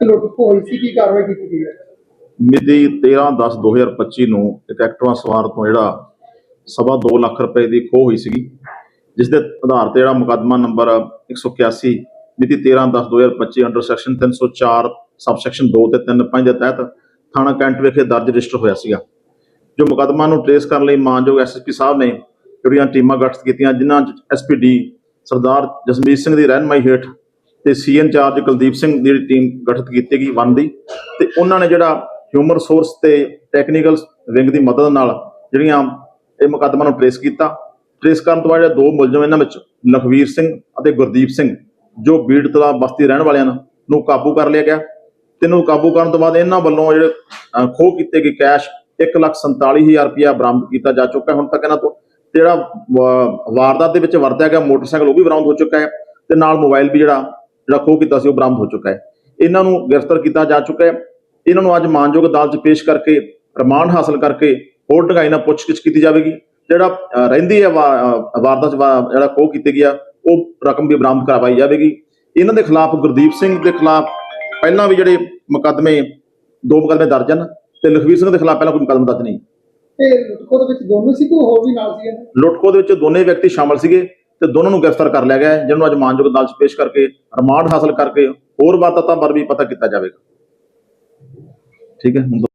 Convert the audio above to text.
ਲੁੱਟ ਸੀ ਕੀ ਕਾਰਵਾਈ ਕੀਤੀ ਗਈ ਹੈ? ਮਿਤੀ 13/10/2025 ਨੂੰ ਇੱਕ ਐਕਟਿਵਾ ਸਵਾਰ ਤੋਂ ਜਿਹੜਾ ਸਵਾ ਦੋ ਲੱਖ ਰੁਪਏ ਦੀ ਖੋਹ ਹੋਈ ਸੀਗੀ, ਜਿਸ ਦੇ ਆਧਾਰ ਤੇ ਜਿਹੜਾ ਮੁਕੱਦਮਾ ਨੰਬਰ 181 ਮਿਤੀ 13/10/2025 ਅੰਡਰ ਸੈਕਸ਼ਨ 304 ਸਬ ਸੈਕਸ਼ਨ 2 ਤੇ 3 5 ਦੇ ਤਹਿਤ ਥਾਣਾ ਕੈਂਟ ਵਿਖੇ ਦਰਜ ਰਜਿਸਟਰ ਹੋਇਆ ਸੀਗਾ। ਜੋ ਮੁਕੱਦਮਾ ਨੂੰ ਟ੍ਰੇਸ ਕਰਨ ਲਈ ਮਾਨਯੋਗ ਐਸਐਸਪੀ ਸਾਹਿਬ ਨੇ ਜਿਹੜੀਆਂ ਟੀਮਾਂ ਗਠਿਤ ਕੀਤੀਆਂ, ਜਿਨ੍ਹਾਂ ਚ ਐਸਪੀਡੀ ਸਰਦਾਰ ਜਸਮੀਤ ਸਿੰਘ ਦੀ ਰਹਿਨਮਾਈ ਹੇਠ ਤੇ ਸੀ ਇੰਚਾਰਜ ਕੁਲਦੀਪ ਸਿੰਘ ਦੀ ਟੀਮ ਗਠਿਤ ਕੀਤੀ ਗਈ ਵਨ ਦੀ। ਤੇ ਉਹਨਾਂ ਨੇ ਜਿਹੜਾ ਹਿਊਮਨ ਰਿਸੋਰਸ ਤੇ ਟੈਕਨੀਕਲ ਵਿੰਗ ਦੀ ਮਦਦ ਨਾਲ ਜਿਹੜੀਆਂ ਇਹ ਮੁਕੱਦਮਾ ਨੂੰ ਟ੍ਰੇਸ ਕੀਤਾ। ਟ੍ਰੇਸ ਕਰਨ ਤੋਂ ਬਾਅਦ ਜਿਹੜੇ ਦੋ ਮੁਲਜ਼ਮ ਇਹਨਾਂ ਵਿੱਚ ਲਖਵੀਰ ਸਿੰਘ ਅਤੇ ਗੁਰਦੀਪ ਸਿੰਘ, ਜੋ ਬੀੜ ਤਲਾ ਬਸਤੀ ਰਹਿਣ ਵਾਲਿਆਂ ਨੂੰ ਕਾਬੂ ਕਰ ਲਿਆ ਗਿਆ। ਤੇ ਇਹਨੂੰ ਕਾਬੂ ਕਰਨ ਤੋਂ ਬਾਅਦ ਇਹਨਾਂ ਵੱਲੋਂ ਜਿਹੜੇ ਖੋਹ ਕੀਤੇ ਗਏ ਕੈਸ਼ 147000 ਰੁਪਇਆ ਬਰਾਮਦ ਕੀਤਾ ਜਾ ਚੁੱਕਾ ਹੁਣ ਤੱਕ ਇਹਨਾਂ ਤੋਂ ਜਿਹੜਾ ਵਾਰਦਾਤ ਦੇ ਵਿੱਚ ਵਰਤਿਆ ਗਿਆ ਮੋਟਰਸਾਈਕਲ ਉਹ ਵੀ ਬਰਾਮਦ ਹੋ ਚੁੱਕਾ ਹੈ। ਤੇ ਨਾਲ ਮੋਬਾਈਲ ਵੀ ਜਿਹੜਾ ਜਿਹੜਾ ਖੋਹ ਕੀਤਾ ਸੀ ਉਹ ਬਰਾਮਦ ਹੋ ਚੁੱਕਾ ਹੈ। ਇਹਨਾਂ ਨੂੰ ਗ੍ਰਿਫਤਾਰ ਕੀਤਾ ਜਾ ਚੁੱਕਾ ਹੈ। ਇਹਨਾਂ ਨੂੰ ਅੱਜ ਮਾਨਯੋਗ ਅਦਾਲਤ 'ਚ ਪੇਸ਼ ਕਰਕੇ ਰਿਮਾਂਡ ਹਾਸਲ ਕਰਕੇ ਹੋਰ ਢੰਗਾਈ ਨਾਲ ਪੁੱਛਗਿੱਛ ਕੀਤੀ ਜਾਵੇਗੀ। ਜਿਹੜਾ ਰਹਿੰਦੀ ਹੈ ਵਾਰਦਾਤ ਜਿਹੜਾ ਖੋਹ ਕੀਤੀ ਗਿਆ ਉਹ ਰਕਮ ਵੀ ਬਰਾਮਦ ਕਰਵਾਈ ਜਾਵੇਗੀ। ਇਹਨਾਂ ਦੇ ਖਿਲਾਫ ਗੁਰਦੀਪ ਸਿੰਘ ਦੇ ਖਿਲਾਫ ਪਹਿਲਾਂ ਵੀ ਜਿਹੜੇ ਮੁਕੱਦਮੇ ਦੋ ਮੁਕੱਦਮੇ ਦਰਜ ਹਨ ਤੇ ਲਖਵੀਰ ਸਿੰਘ ਦੇ ਖਿਲਾਫ ਪਹਿਲਾਂ ਕੋਈ ਮੁਕੱਦਮਾ ਦਰਜ ਨਹੀਂ। ਤੇ ਲੁੱਟਖੋ ਦੇ ਵਿੱਚ ਦੋਨੋਂ ਸੀ ਕੋਈ ਹੋਰ ਵੀ ਨਾਲ ਸੀ ਲੁੱਟਖੋ ਦੇ ਵਿੱਚ ਦੋਨੇ ਵਿਅਕਤੀ ਸ਼ਾਮਲ ਸੀਗੇ। ਤੇ ਦੋਨਾਂ ਨੂੰ ਗ੍ਰਿਫਤਾਰ ਕਰ ਲਿਆ ਗਿਆ ਹੈ, ਜਿਹਨਾਂ ਨੂੰ ਅੱਜ ਮਾਨਯੋਗ ਅਦਾਲਤ 'ਚ ਪੇਸ਼ ਕਰਕੇ ਰਿਮਾਂਡ ਹਾਸਲ ਕਰਕੇ ਹੋਰ ਵਾਰਦਾਤਾਂ ਬਾਰੇ ਵੀ ਪਤਾ ਕੀਤਾ ਜਾਵੇਗਾ। ਠੀਕ ਹੈ